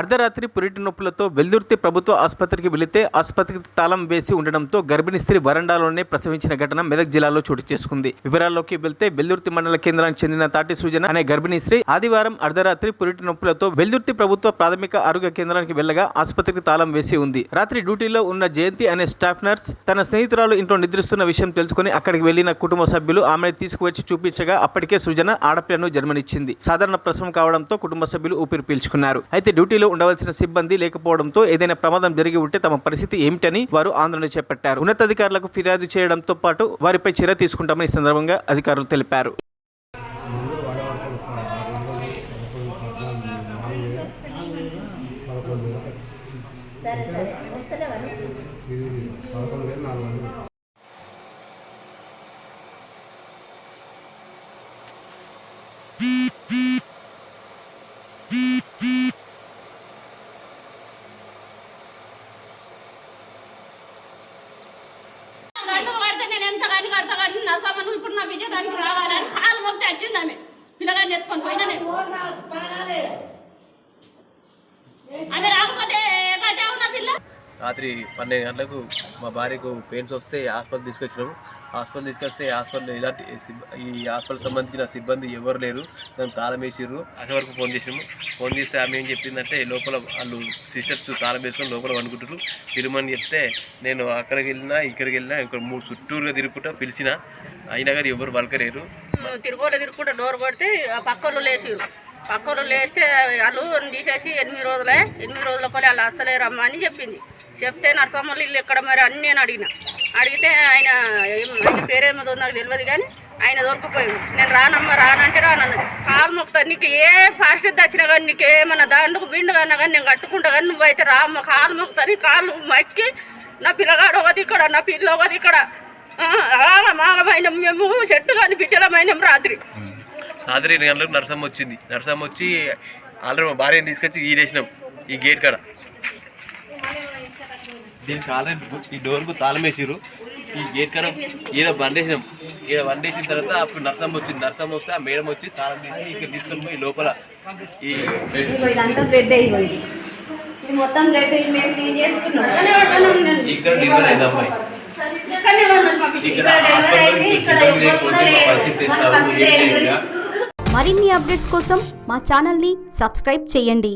అర్ధరాత్రి పురిటి నొప్పులతో వెల్దుర్తి ప్రభుత్వ ఆసుపత్రికి వెళితే ఆసుపత్రికి తాళం వేసి ఉండడంతో గర్భిణీ స్త్రీ వరండాలోనే ప్రసవించిన ఘటన మెదక్ జిల్లాలో చోటు చేసుకుంది. వివరాల్లోకి వెళ్తే వెల్దుర్తి మండల కేంద్రానికి చెందిన తాటి సూజన అనే గర్భిణీ స్త్రీ ఆదివారం అర్ధరాత్రి పురిటి నొప్పులతో వెల్దుర్తి ప్రభుత్వ ప్రాథమిక ఆరోగ్య కేంద్రానికి వెళ్ళగా ఆసుపత్రికి తాళం వేసి ఉంది. రాత్రి డ్యూటీలో ఉన్న జయంతి అనే స్టాఫ్ నర్స్ తన స్నేహితురాలు ఇంట్లో నిద్రిస్తున్న విషయం తెలుసుకుని అక్కడికి వెళ్ళిన కుటుంబ సభ్యులు ఆమెను తీసుకువచ్చి చూపించగా అప్పటికే సృజన ఆడపిల్లను జన్మనిచ్చింది. సాధారణ ప్రసవం కావడంతో కుటుంబ సభ్యులు ఊపిరి పీల్చుకున్నారు. అయితే డ్యూటీలో ఉండవలసిన సిబ్బంది లేకపోవడంతో ఏదైనా ప్రమాదం జరిగి ఉంటే తమ పరిస్థితి ఏమిటని వారు ఆందోళన చేపట్టారు. ఉన్నతాధికారులకు ఫిర్యాదు చేయడంతో పాటు వారిపై చర్య తీసుకుంటామని ఈ సందర్భంగా అధికారులు తెలిపారు. సరే సరే. వస్తలేవని పడితే నేను ఎంత కానీ కడతా కానీ నా సమను ఇప్పుడు నా విజయ దానికి రావాలని కాలు మొక్కి వచ్చింది ఆమె పిల్లగాన్ని ఎత్తుకొని పోయినా నేను ఆమె రాకపోతే కట్టే ఉన్న పిల్ల రాత్రి పన్నెండు గంటలకు మా భార్యకు పెయిన్స్ వస్తే హాస్పిటల్ తీసుకొచ్చినాము. హాస్పిటల్ తీసుకొస్తే హాస్పిటల్ ఇలాంటి ఈ హాస్పిటల్ సంబంధించిన సిబ్బంది ఎవరు లేరు. దాన్ని తాళం వేసిర్రు. అక్కడ వరకు ఫోన్ చేసినాము. ఫోన్ చేస్తే ఆమె ఏం చెప్పిందంటే లోపల వాళ్ళు సిస్టర్స్ తాళం వేసుకొని లోపల వండుకుంటారు తిరుమని చెప్తే నేను అక్కడికి వెళ్ళినా ఇక్కడికి వెళ్ళినా ఇక్కడ మూడు చుట్టూరుగా తిరుగుకుంటా పిలిచిన అయినా కానీ ఎవరు పలకలేరు. తిరుగులో తిరుగుకుంటే డోర్ కొడితే ఆ పక్కలు లేచిరు పక్కలు లేస్తే వాళ్ళు తీసేసి ఎనిమిది రోజులే ఎనిమిది రోజుల కొలే వాళ్ళు వస్తలేరమ్మా అని చెప్పింది. చెప్తే నరసమ్మలు ఇల్లు ఎక్కడ మరి? అన్ని నేను అడిగిన. అడిగితే ఆయన ఆయన పేరేమో నాకు తెలియదు కానీ ఆయన దొరికిపోయింది నేను రానమ్మా రానంటే రానన్న. కాలు మొక్తా నీకు ఏ పరిస్థితి వచ్చినా కానీ నీకు ఏమన్నా దాంట్లో బిండు కన్నా కానీ నేను కట్టుకుంటా కానీ నువ్వైతే రామ్మ. కాలు మొక్తా నీ కాలు మక్కి నా పిల్లగాడు ఒకది ఇక్కడ నా పిల్ల ఒకది ఇక్కడ. మాగమైన మేము చెట్టు కానీ బిడ్డలమైన రాత్రి. రాత్రి ఎనిమిది గంటలకు నరసమ్మ వచ్చింది? నరసమ్మ వచ్చి ఆల్రెడీ మా భార్యను తీసుకొచ్చి ఈడేసినాం ఈ గేట్ కాడ. దీనికి ఆల్రెడీ ఈ డోర్కు తాళం వేసిర్రు. ఈ గేట్ కాడ ఈడ బండేసినాం. ఈడ బండేసిన తర్వాత అప్పుడు నరసమ్మ వచ్చింది. నరసమ్మ వస్తే ఆ మేడం వచ్చి తాళం తీసి ఇక్కడ తీసుకొని పోయి లోపల ఈ ఇదిగో ఇదంతా బ్రెడ్ అయిపోయింది. ఇది మొత్తం బ్రెడ్ ఇది మేము క్లీన్ చేసుకున్నాం ఇక్కడ డెలివరీ అయింది అమ్మాయి? మరిన్ని అప్డేట్స్ కోసం మా ఛానల్ని సబ్స్క్రైబ్ చేయండి.